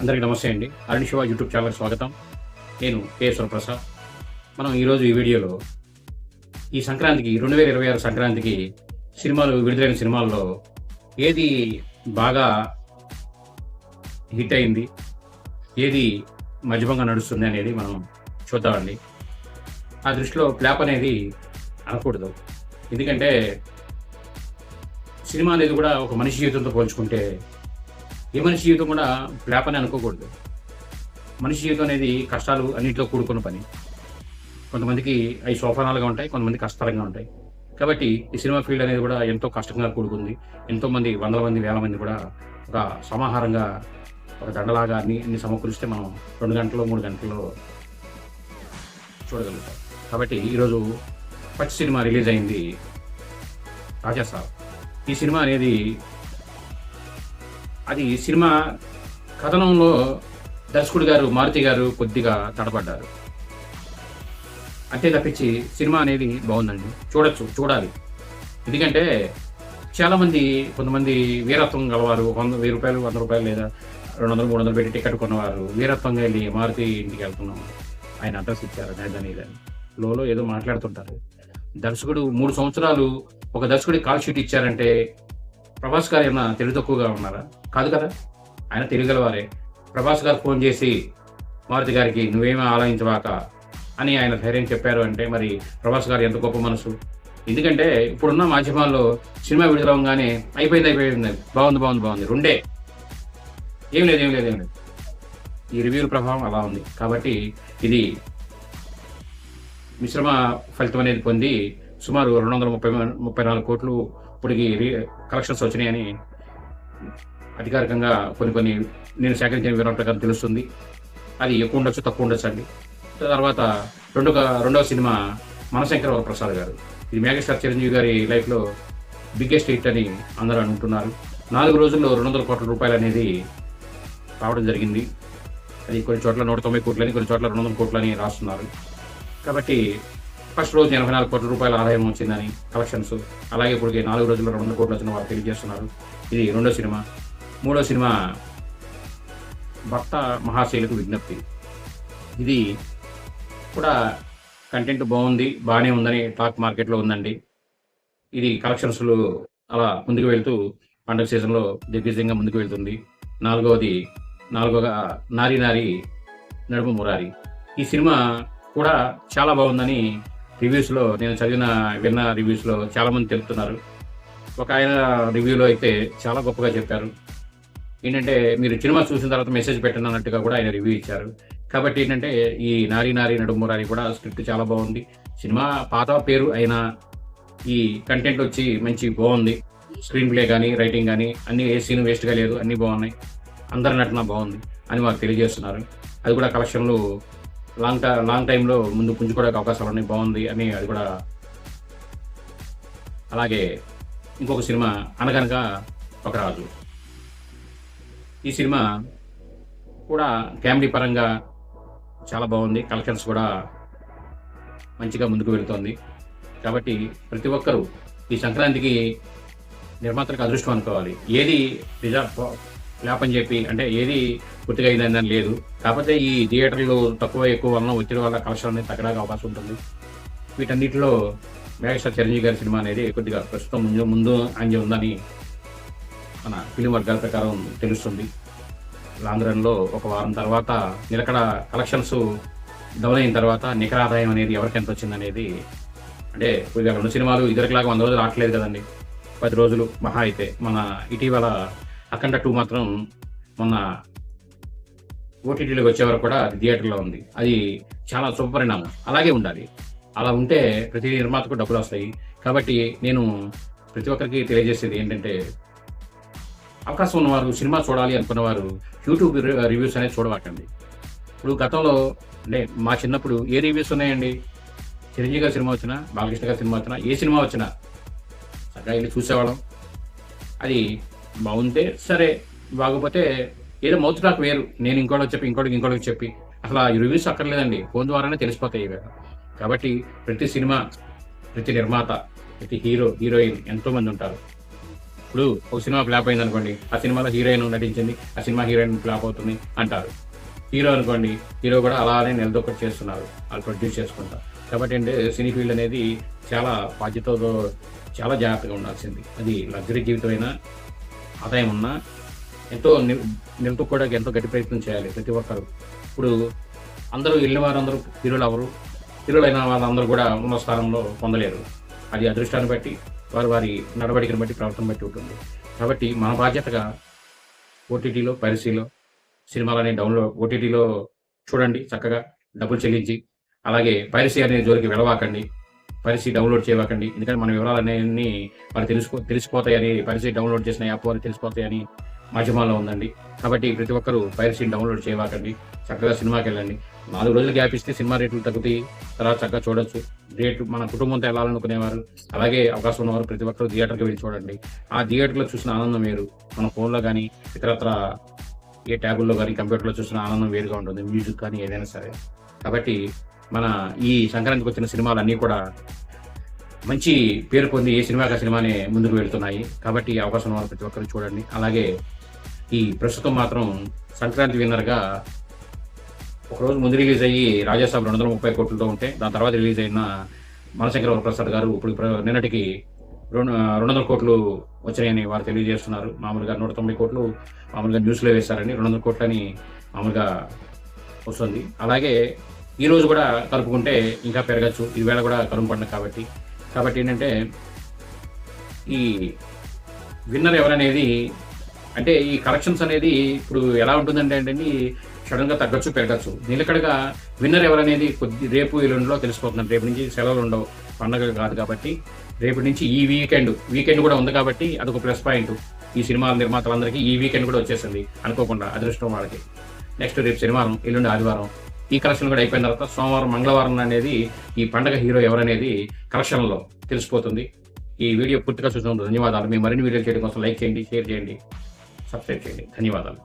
అందరికీ నమస్తే అండి. అరుణ్ శివ యూట్యూబ్ ఛానల్ స్వాగతం. నేను కే ప్రసాద్ మనం ఈరోజు ఈ వీడియోలో ఈ సంక్రాంతికి రెండు వేల ఇరవై ఆరు సంక్రాంతికి సినిమాలు విడుదలైన సినిమాల్లో ఏది బాగా హిట్ అయింది ఏది మధ్యమంగా నడుస్తుంది అనేది మనం చూద్దామండి. ఆ దృష్టిలో ప్లాప్ అనేది అనకూడదు. ఎందుకంటే సినిమా అనేది కూడా ఒక మనిషి జీవితంతో పోల్చుకుంటే ఏ మనిషి జీవితం కూడా ఫ్లాప్ అని అనుకోకూడదు. మనిషి జీవితం అనేది కష్టాలు అన్నింటిలో కూడుకున్న పని. కొంతమందికి అవి సోఫానాలుగా ఉంటాయి కొంతమంది కష్టాలుగా ఉంటాయి. కాబట్టి ఈ సినిమా ఫీల్డ్ అనేది కూడా ఎంతో కష్టంగా కూడుకుంది. ఎంతో మంది వందల మంది వేల మంది కూడా ఒక సమాహారంగా ఒక దండలాగా అన్ని అన్ని సమకూరిస్తే మనం రెండు గంటలు మూడు గంటల్లో చూడగలుగుతాం. కాబట్టి ఈరోజు ఫస్ట్ సినిమా రిలీజ్ అయింది రాజాసాబ్ ఈ సినిమా అనేది అది సినిమా కథనంలో దర్శకుడు గారు మారుతి గారు కొద్దిగా తడబడ్డారు. అంతే తప్పించి సినిమా అనేది బాగుందండి. చూడొచ్చు చూడాలి. ఎందుకంటే చాలామంది కొంతమంది వీరత్వం గలవారు వంద వెయ్యి రూపాయలు వంద రూపాయలు లేదా రెండు వందలు మూడు వందలు పెట్టి టికెట్ కొన్నవారు వీరత్వంగా వెళ్ళి మారుతి ఇంటికి వెళ్తున్నాం. ఆయన అడ్రస్ ఇచ్చారు నేదని లోలో ఏదో మాట్లాడుతుంటారు. దర్శకుడు మూడు సంవత్సరాలు ఒక దర్శకుడికి కాల్ షీట్ ఇచ్చారంటే ప్రభాస్ గారు ఏమన్నా తెలివి తక్కువగా ఉన్నారా? కాదు కదా? ఆయన తెలియగలవారే. ప్రభాస్ గారు ఫోన్ చేసి మారుతి గారికి నువ్వేమీ ఆలోచించవాక అని ఆయన ధైర్యం చెప్పారు అంటే మరి ప్రభాస్ గారు ఎంత గొప్ప మనసు. ఎందుకంటే ఇప్పుడున్న మాధ్యమాల్లో సినిమా విడుదలవగానే అయిపోయింది అయిపోయింది. బాగుంది బాగుంది బాగుంది. రెండే. ఏం లేదు ఏం లేదు ఏం లేదు. ఈ రివ్యూల ప్రభావం అలా ఉంది. కాబట్టి ఇది మిశ్రమ ఫలితం అనేది పొంది సుమారు రెండు వందల ముప్పై ముప్పై నాలుగు కోట్లు ఇప్పటికి కలెక్షన్స్ వచ్చినాయని అధికారికంగా కొన్ని కొన్ని నేను సేకరించిన వివరాల ప్రకారం తెలుస్తుంది. అది ఎక్కువ ఉండొచ్చు తక్కువ ఉండొచ్చు అండి. తర్వాత రెండవ రెండవ సినిమా మనశంకర ప్రసాద్ గారు. ఇది మేఘస్టార్ చిరంజీవి గారి లైఫ్లో బిగ్గెస్ట్ హిట్ అని అందరూ అనుకుంటున్నారు. నాలుగు రోజుల్లో రెండు వందల కోట్ల రూపాయలు అనేది రావడం జరిగింది. అది కొన్ని చోట్ల నూట తొంభై కోట్లని కొన్ని చోట్ల రెండు వందల కోట్లని రాస్తున్నారు. కాబట్టి ఫస్ట్ రోజు ఎనభై నాలుగు కోట్ల రూపాయల ఆదాయం వచ్చిందని కలెక్షన్స్ అలాగే ఇప్పటికి నాలుగు రోజుల్లో రెండు వందల కోట్లు వచ్చిన వారు తెలియజేస్తున్నారు. ఇది రెండో సినిమా. మూడో సినిమా భర్త మహాశైలకు విజ్ఞప్తి. ఇది కూడా కంటెంట్ బాగుంది బాగానే ఉందని టాక్ మార్కెట్లో ఉందండి. ఇది కలెక్షన్స్లో అలా ముందుకు వెళ్తూ పండుగ సీజన్లో దిగ్విజయంగా ముందుకు వెళ్తుంది. నాలుగవది నాలుగోగా నారి నారి నడుము మురారి. ఈ సినిమా కూడా చాలా బాగుందని రివ్యూస్లో నేను చదివిన విన్న రివ్యూస్లో చాలామంది తెలుపుతున్నారు. ఒక ఆయన రివ్యూలో అయితే చాలా గొప్పగా చెప్పారు. ఏంటంటే మీరు సినిమా చూసిన తర్వాత మెసేజ్ పెట్టండి అన్నట్టుగా కూడా ఆయన రివ్యూ ఇచ్చారు. కాబట్టి ఏంటంటే ఈ నారి నారి నడుమురారి కూడా స్క్రిప్ట్ చాలా బాగుంది. సినిమా పాత పేరు అయినా ఈ కంటెంట్ వచ్చి మంచి బాగుంది. స్క్రీన్ ప్లే కానీ రైటింగ్ కానీ అన్ని ఏ సీన్ వేస్ట్గా లేదు అన్నీ బాగున్నాయి. అందరి నటన బాగుంది అని మాకు తెలియజేస్తున్నారు. అది కూడా కలెక్షన్లు లాంగ్ టై లాంగ్ టైంలో ముందు పుంజుకోవడానికి అవకాశాలు ఉన్నాయి బాగుంది అని అది కూడా. అలాగే ఇంకొక సినిమా అనగనగా ఒక రాజు. ఈ సినిమా కూడా కామెడీ పరంగా చాలా బాగుంది కలెక్షన్స్ కూడా మంచిగా ముందుకు వెళుతోంది. కాబట్టి ప్రతి ఒక్కరూ ఈ సంక్రాంతికి నిర్మాతలకు అదృష్టం అనుకోవాలి. ఏది నిజా ఫ్లాప్ అని చెప్పి అంటే ఏది పూర్తిగా అయిందని లేదు. కాకపోతే ఈ థియేటర్లు తక్కువ ఎక్కువ వలన వచ్చిన వల్ల కలెక్షన్ అనేది తగ్గడానికి అవకాశం ఉంటుంది. వీటన్నిటిలో మేఘస్టార్ చిరంజీవి గారి సినిమా అనేది కొద్దిగా ప్రస్తుతం ముందు ముందు అంజి ఉందని మన ఫిలిం వర్గాల ప్రకారం తెలుస్తుంది. లాంగ్ రన్లో ఒక వారం తర్వాత నిలకడ కలెక్షన్స్ డౌన్ అయిన తర్వాత నికర ఆదాయం అనేది ఎవరికి ఎంత వచ్చింది అనేది అంటే కొద్దిగా రెండు సినిమాలు ఇద్దరికిలాగా వంద రోజులు రావట్లేదు కదండి. పది రోజులు మహా అయితే మన ఇటీవల అఖండ టూ మాత్రం మొన్న ఓటీటీలోకి వచ్చే వరకు కూడా అది థియేటర్లో ఉంది. అది చాలా శుభపరిణామం. అలాగే ఉండాలి. అలా ఉంటే ప్రతి నిర్మాతకు డబ్బులు వస్తాయి. కాబట్టి నేను ప్రతి ఒక్కరికి తెలియజేసేది ఏంటంటే అవకాశం ఉన్నవారు సినిమా చూడాలి అనుకున్నవారు యూట్యూబ్ రివ్యూస్ అనేది చూడబట్టండి ఇప్పుడు గతంలో అంటే మా చిన్నప్పుడు ఏ రివ్యూస్ ఉన్నాయండి? చిరంజీవి గారి సినిమా వచ్చినా బాలకృష్ణ గారి సినిమా వచ్చినా ఏ సినిమా వచ్చినా చక్కగా వెళ్ళి చూసేవాళ్ళం. అది బాగుంటే సరే బాగపోతే ఏదో మౌత్ టాక్ వేరు. నేను ఇంకోటి చెప్పి ఇంకోటి ఇంకోటి చెప్పి. అసలు ఆ రివ్యూస్ అక్కర్లేదండి. ఫోన్ ద్వారానే తెలిసిపోతాయి ఇవి. కాబట్టి ప్రతి సినిమా ప్రతి నిర్మాత ప్రతి హీరో హీరోయిన్ ఎంతో మంది ఉంటారు. ఇప్పుడు ఒక సినిమా ఫ్లాప్ అయింది అనుకోండి ఆ సినిమాలో హీరోయిన్ నటించింది ఆ సినిమా హీరోయిన్ ఫ్లాప్ అవుతుంది అంటారు. హీరో అనుకోండి హీరో కూడా అలానే నిలదొక్కటి చేస్తున్నారు. వాళ్ళు ప్రొడ్యూస్ చేసుకుంటారు. కాబట్టి అంటే సినీ ఫీల్డ్ అనేది చాలా బాధ్యతతో చాలా జాగ్రత్తగా ఉండాల్సింది. అది లగ్జరీ జీవితమైనా ఆదాయం ఉన్నా ఎంతో ని- ఎంతో గట్టి ప్రయత్నం చేయాలి ప్రతి ఒక్కరు. ఇప్పుడు అందరూ వెళ్ళిన వారందరూ హీరోలు అవరు హీరోలు అయిన వాళ్ళందరూ కూడా ఉన్న స్థానంలో పొందలేరు. అది అదృష్టాన్ని బట్టి వారి వారి నడవడికను బట్టి ప్రవర్తన బట్టి ఉంటుంది. కాబట్టి మన బాధ్యతగా ఓటీటీలో పైరసీలో సినిమాలని డౌన్లోడ్ ఓటీటీలో చూడండి చక్కగా డబ్బులు చెల్లించి అలాగే పైరసీ అనే జోలికి వెళ్ళవాకండి. పరిస్థితి డౌన్లోడ్ చేయవకండి ఎందుకంటే మన వివరాలన్నీ వాళ్ళు తెలుసుకో తెలిసిపోతాయని పరిస్థితి డౌన్లోడ్ చేసిన యాప్ అని తెలిసిపోతాయని మాధ్యమాల్లో ఉందండి. కాబట్టి ప్రతి ఒక్కరూ పైరసీని డౌన్లోడ్ చేయవాకండి చక్కగా సినిమాకి వెళ్ళండి. నాలుగు రోజులు గ్యాప్ ఇస్తే సినిమా రేట్లు తగ్గుతాయి. తర్వాత చక్కగా చూడొచ్చు. రేట్లు మన కుటుంబంతో వెళ్ళాలనుకునేవారు అలాగే అవకాశం ఉన్నవారు ప్రతి ఒక్కరు థియేటర్కి వెళ్ళి చూడండి. ఆ థియేటర్లో చూసిన ఆనందం వేరు. మన ఫోన్లో కానీ ఇతరత్ర ఏ ట్యాబుల్లో కానీ కంప్యూటర్లో చూసిన ఆనందం వేరుగా ఉంటుంది. మ్యూజిక్ కానీ ఏదైనా సరే. కాబట్టి మన ఈ సంక్రాంతికి వచ్చిన సినిమాలు అన్నీ కూడా మంచి పేరు పొంది ఏ సినిమాకి సినిమానే ముందుకు వెళ్తున్నాయి. కాబట్టి అవకాశం ఉన్న ప్రతి ఒక్కరు చూడండి. అలాగే ఈ ప్రస్తుతం మాత్రం సంక్రాంతి విన్నర్గా ఒకరోజు ముందు రిలీజ్ అయ్యి రాజాసాబ్ రెండు వందల ముప్పై కోట్లతో ఉంటే దాని తర్వాత రిలీజ్ అయిన మనశంకర ప్రసాద్ గారు ఇప్పుడు ప్ర- నిన్నటికి రెండు రెండు వందల కోట్లు వచ్చినాయని వారు తెలియజేస్తున్నారు. మామూలుగా నూట తొంభై కోట్లు మామూలుగా న్యూస్లో వేశారని రెండు వందల కోట్లని మామూలుగా వస్తుంది. అలాగే ఈ రోజు కూడా కలుపుకుంటే ఇంకా పెరగచ్చు. ఈవేళ కూడా కరువు పండుగ కాబట్టి. కాబట్టి ఏంటంటే ఈ విన్నర్ ఎవరనేది అంటే ఈ కలెక్షన్స్ అనేది ఇప్పుడు ఎలా ఉంటుందంటే అంటే సడన్గా తగ్గచ్చు పెరగచ్చు. నిలకడగా విన్నర్ ఎవరనేది కొద్ది రేపు ఎల్లుండిలో తెలిసిపోతున్నాను రేపు నుంచి సెలవులు ఉండవు. పండగ కాదు కాబట్టి. రేపు నుంచి ఈ వీకెండ్ వీకెండ్ కూడా ఉంది కాబట్టి అదొక ప్లస్ పాయింట్. ఈ సినిమా నిర్మాతలందరికీ ఈ వీకెండ్ కూడా వచ్చేసింది అనుకోకుండా అదృష్టం వాళ్ళకి. నెక్స్ట్ రేపు శనివారం ఎల్లుండి ఆదివారం ఈ కలెక్షన్ కూడా అయిపోయిన తర్వాత సోమవారం మంగళవారం అనేది ఈ పండగ హీరో ఎవరనేది కలెక్షన్లో తెలిసిపోతుంది. ఈ వీడియో పూర్తిగా చూసినందుకు ధన్యవాదాలు. మీ మరిన్ని వీడియోలు చేయడం కోసం లైక్ చేయండి షేర్ చేయండి సబ్స్క్రైబ్ చేయండి. ధన్యవాదాలు.